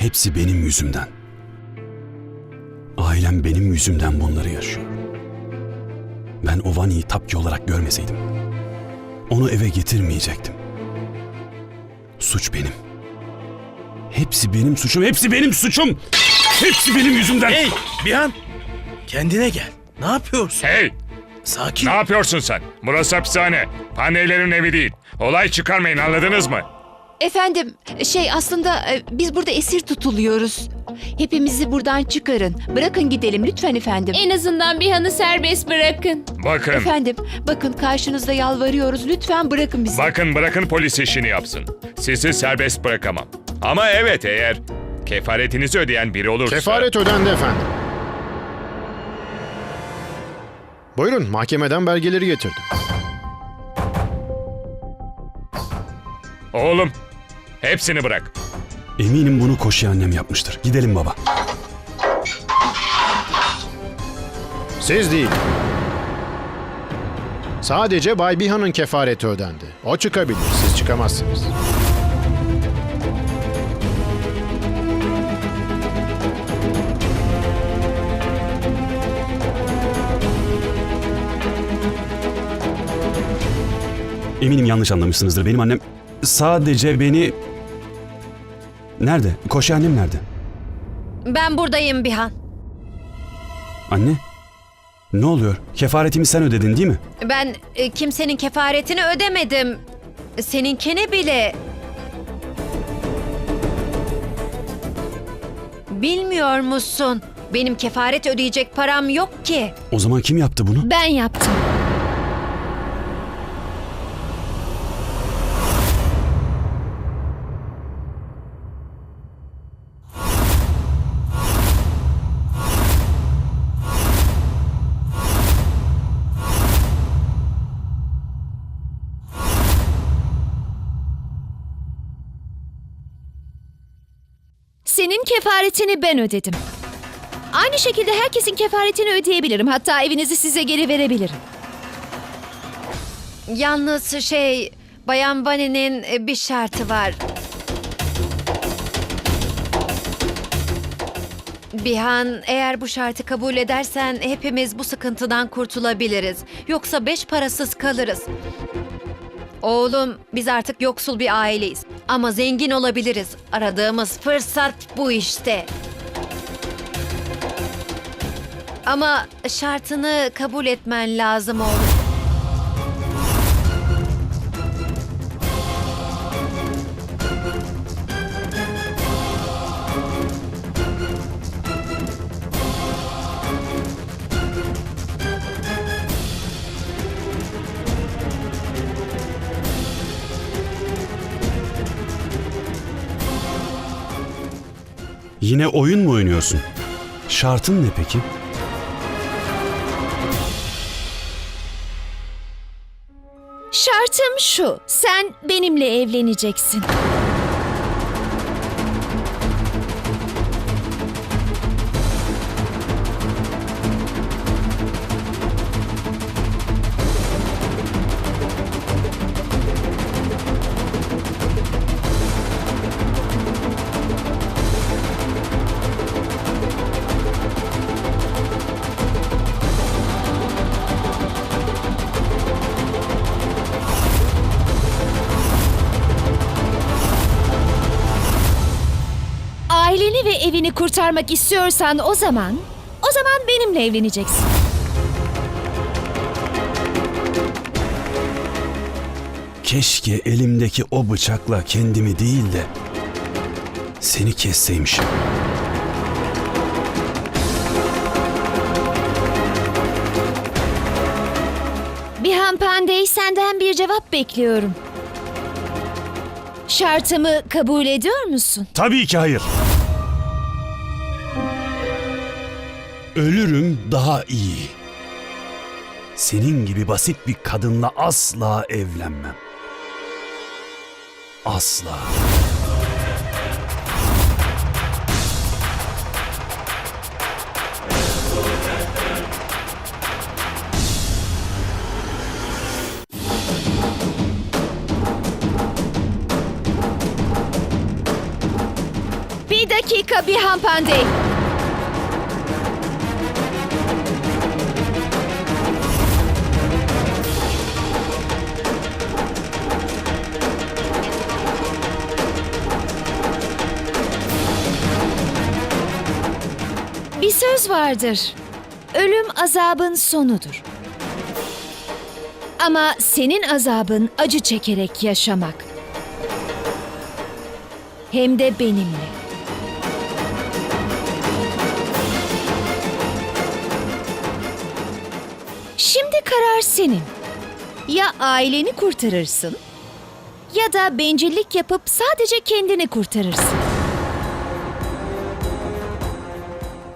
Hepsi benim yüzümden. Ailem benim yüzümden bunları yaşıyor. Ben Ovani'yi Tapki olarak görmeseydim, onu eve getirmeyecektim. Suç benim. Hepsi benim suçum, hepsi benim suçum. Hepsi benim yüzümden. Hey Bihan! Kendine gel. Ne yapıyorsun? Hey! Sakin. Ne yapıyorsun sen? Burası hapishane. Paneylerin evi değil. Olay çıkarmayın anladınız mı? Efendim, şey aslında e, biz burada esir tutuluyoruz. Hepimizi buradan çıkarın. Bırakın gidelim lütfen efendim. En azından bir hanı serbest bırakın. Bakın. Efendim, bakın karşınızda yalvarıyoruz. Lütfen bırakın bizi. Bakın bırakın polis işini yapsın. Sizi serbest bırakamam. Ama evet eğer kefaretinizi ödeyen biri olursa... Kefaret ödendi efendim. Buyurun mahkemeden belgeleri getirdim. Oğlum hepsini bırak. Eminim bunu koşu annem yapmıştır. Gidelim baba. Siz değil. Sadece Bay Bihan'ın kefareti ödendi. O çıkabilir, siz çıkamazsınız. Eminim yanlış anlamışsınızdır. Benim annem sadece beni... Nerede? Koşu annem nerede? Ben buradayım Bihan. Anne? Ne oluyor? Kefaretimi sen ödedin değil mi? Ben e, kimsenin kefaretini ödemedim. Seninkini bile. Bilmiyor musun? Benim kefaret ödeyecek param yok ki. O zaman kim yaptı bunu? Ben yaptım. Kefaretini ben ödedim. Aynı şekilde herkesin kefaretini ödeyebilirim. Hatta evinizi size geri verebilirim. Yalnız şey, Bayan Vani'nin e, bir şartı var. Bihan, eğer bu şartı kabul edersen hepimiz bu sıkıntıdan kurtulabiliriz. Yoksa beş parasız kalırız. Oğlum, biz artık yoksul bir aileyiz. Ama zengin olabiliriz. Aradığımız fırsat bu işte. Ama şartını kabul etmen lazım oğlum. Yine oyun mu oynuyorsun? Şartın ne peki? Şartım şu. Sen benimle evleneceksin. Evini kurtarmak istiyorsan o zaman, o zaman benimle evleneceksin. Keşke elimdeki o bıçakla kendimi değil de seni kesseymişim. Bihan Pandey senden bir cevap bekliyorum. Şartımı kabul ediyor musun? Tabii ki hayır. Ölürüm daha iyi. Senin gibi basit bir kadınla asla evlenmem. Asla. Bir dakika Bihan Pandey. Vardır. Ölüm azabın sonudur. Ama senin azabın acı çekerek yaşamak. Hem de benimle. Şimdi karar senin. Ya aileni kurtarırsın ya da bencillik yapıp sadece kendini kurtarırsın.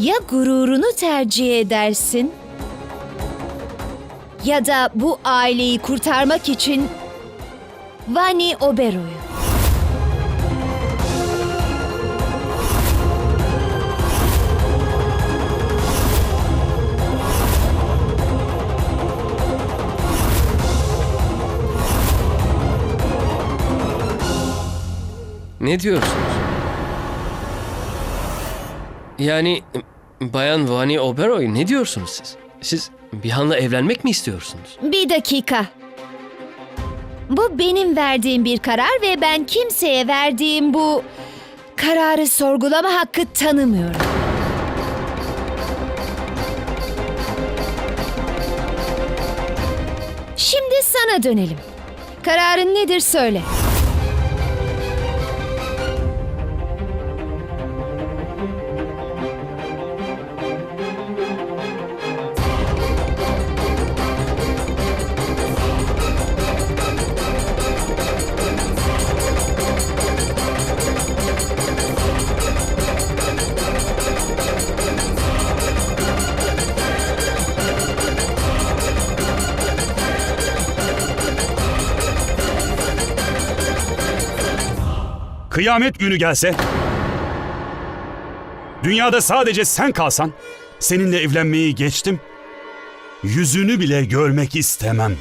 Ya gururunu tercih edersin ya da bu aileyi kurtarmak için Vani Obero'yu. Ne diyorsunuz? Yani Bayan Vani Oberoi ne diyorsunuz siz? Siz Bihan'la evlenmek mi istiyorsunuz? Bir dakika. Bu benim verdiğim bir karar ve ben kimseye verdiğim bu kararı sorgulama hakkı tanımıyorum. Şimdi sana dönelim. Kararın nedir söyle. Kıyamet günü gelse, dünyada sadece sen kalsan, seninle evlenmeyi geçtim, yüzünü bile görmek istemem.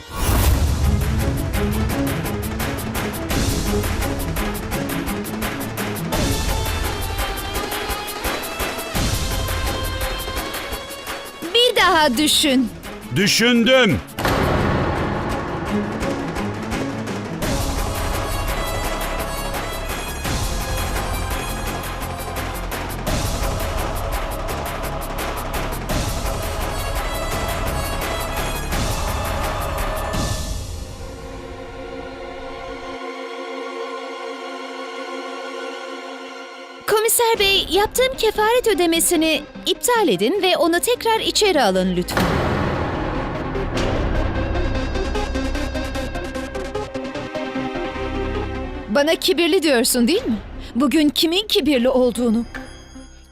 Bir daha düşün. Düşündüm. Komiser bey, yaptığım kefaret ödemesini iptal edin ve onu tekrar içeri alın lütfen. Bana kibirli diyorsun değil mi? Bugün kimin kibirli olduğunu,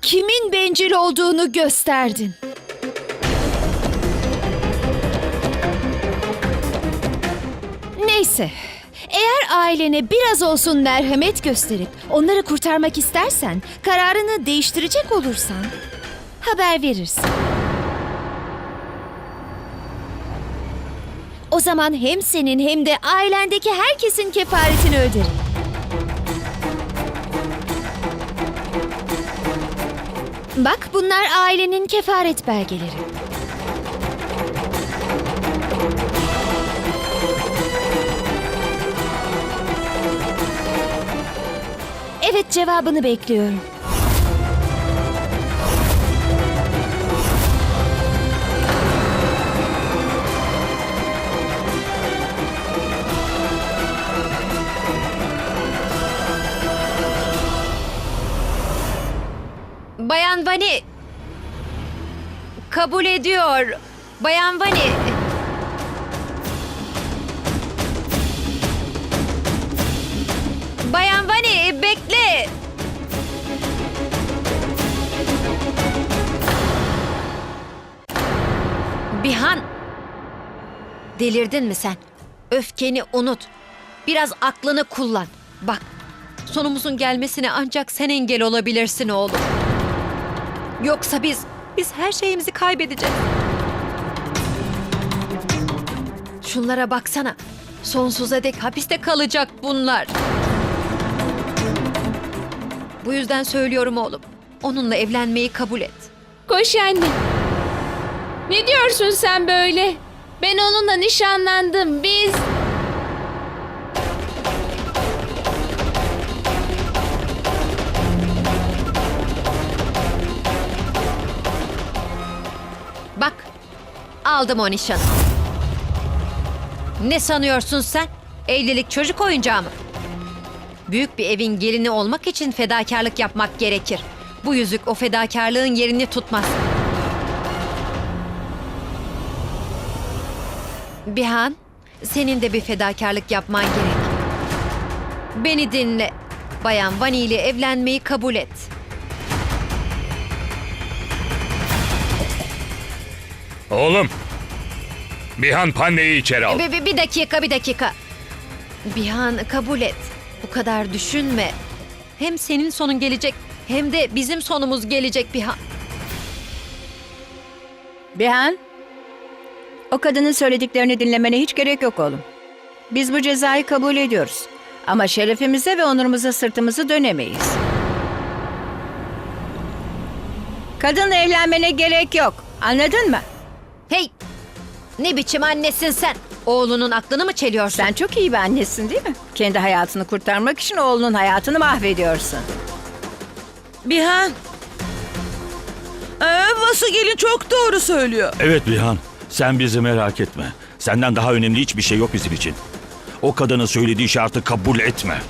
kimin bencil olduğunu gösterdin. Neyse, eğer ailene biraz olsun merhamet gösterip onları kurtarmak istersen, kararını değiştirecek olursan haber verirsin. O zaman hem senin hem de ailendeki herkesin kefaretini öderim. Bak bunlar ailenin kefaret belgeleri. Evet cevabını bekliyorum. Bayan Vani kabul ediyor. Bayan Vani delirdin mi sen? Öfkeni unut. Biraz aklını kullan. Bak sonumuzun gelmesine ancak sen engel olabilirsin oğlum. Yoksa biz, biz her şeyimizi kaybedeceğiz. Şunlara baksana. Sonsuza dek hapiste kalacak bunlar. Bu yüzden söylüyorum oğlum. Onunla evlenmeyi kabul et. Koş anne. Ne diyorsun sen böyle? Ben onunla nişanlandım. Biz... Bak, aldım o nişanı. Ne sanıyorsun sen? Evlilik çocuk oyuncağı mı? Büyük bir evin gelini olmak için fedakarlık yapmak gerekir. Bu yüzük o fedakarlığın yerini tutmaz. Bihan, senin de bir fedakarlık yapman gerek. Beni dinle. Bayan Vani ile evlenmeyi kabul et. Oğlum. Bihan Pande'yi içeri al. Bir, bir, bir dakika, bir dakika. Bihan kabul et. Bu kadar düşünme. Hem senin sonun gelecek hem de bizim sonumuz gelecek Bihan. Bihan, o kadının söylediklerini dinlemene hiç gerek yok oğlum. Biz bu cezayı kabul ediyoruz. Ama şerefimize ve onurumuza sırtımızı dönemeyiz. Kadınla evlenmene gerek yok. Anladın mı? Hey! Ne biçim annesin sen? Oğlunun aklını mı çeliyorsun? Sen çok iyi bir annesin değil mi? Kendi hayatını kurtarmak için oğlunun hayatını mahvediyorsun. Bihan. Ee, Vasu gelin çok doğru söylüyor. Evet Bihan, sen bizi merak etme. Senden daha önemli hiçbir şey yok bizim için. O kadının söylediği şartı kabul etme.